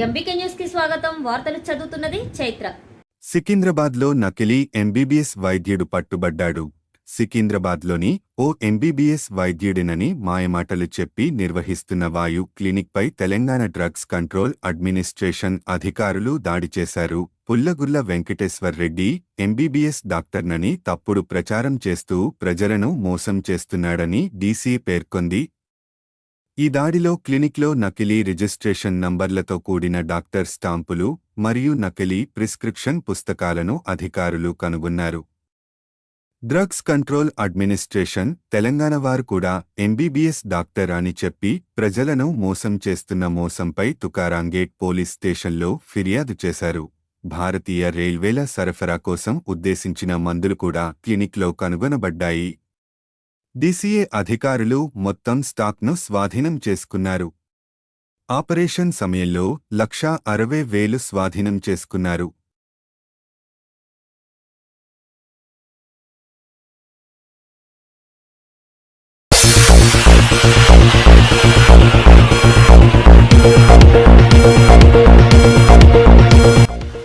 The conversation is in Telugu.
ఎంబీకే న్యూస్కి స్వాగతం. వార్తలు చదువుతున్నది చైత్ర. సికింద్రాబాద్లో నకిలీ ఎంబీబీఎస్ వైద్యుడు పట్టుబడ్డాడు. సికింద్రాబాద్లోని ఓ ఎంబీబీఎస్ వైద్యుడినని మాయమాటలు చెప్పి నిర్వహిస్తున్న వాయు క్లినిక్పై తెలంగాణ డ్రగ్స్ కంట్రోల్ అడ్మినిస్ట్రేషన్ అధికారులు దాడి చేశారు. పుల్లగుల్ల వెంకటేశ్వర్ రెడ్డి ఎంబీబీఎస్ డాక్టర్నని తప్పుడు ప్రచారం చేస్తూ ప్రజలను మోసం చేస్తున్నాడని డీసీ పేర్కొంది. ఈ దాడిలో క్లినిక్లో నకిలీ రిజిస్ట్రేషన్ నంబర్లతో కూడిన డాక్టర్ స్టాంపులు మరియు నకిలీ ప్రిస్క్రిప్షన్ పుస్తకాలను అధికారులు కనుగొన్నారు. డ్రగ్స్ కంట్రోల్ అడ్మినిస్ట్రేషన్ తెలంగాణ వారు కూడా ఎంబీబీఎస్ డాక్టర్ అని చెప్పి ప్రజలను మోసం చేస్తున్న మోసంపై తుకారాంగేట్ పోలీస్ స్టేషన్లో ఫిర్యాదు చేశారు. భారతీయ రైల్వేల సరఫరా కోసం ఉద్దేశించిన మందులు కూడా క్లినిక్లో కనుగొనబడ్డాయి. డీసీఏ అధికారులు మొత్తం స్టాక్ను స్వాధీనం చేసుకున్నారు. ఆపరేషన్ సమయంలో లక్షా అరవై వేలు స్వాధీనం చేసుకున్నారు.